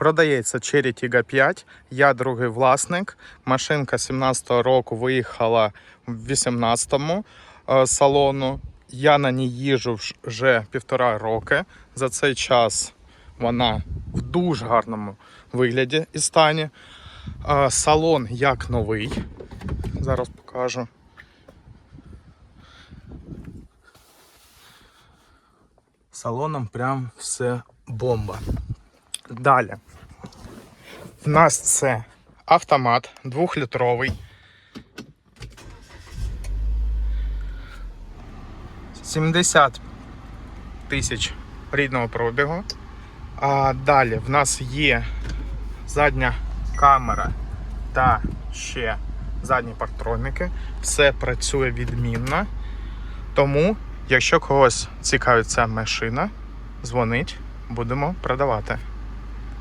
Продається Cherry Tiggo 5. Я другий власник. Машинка 17-го року виїхала в 18-му е, салону. Я на ній вж- вже півтора роки. За цей час вона в дуже гарному вигляді і стані. Е, Салон як новий. Зараз покажу. Салоном прям все бомба. Далі. В нас це автомат двохлітровий. 70 тисяч рідного пробігу. А далі в нас є задня камера та ще задні парктроніки. Все працює відмінно. Тому, якщо когось цікавить ця машина, дзвонить, будемо продавати.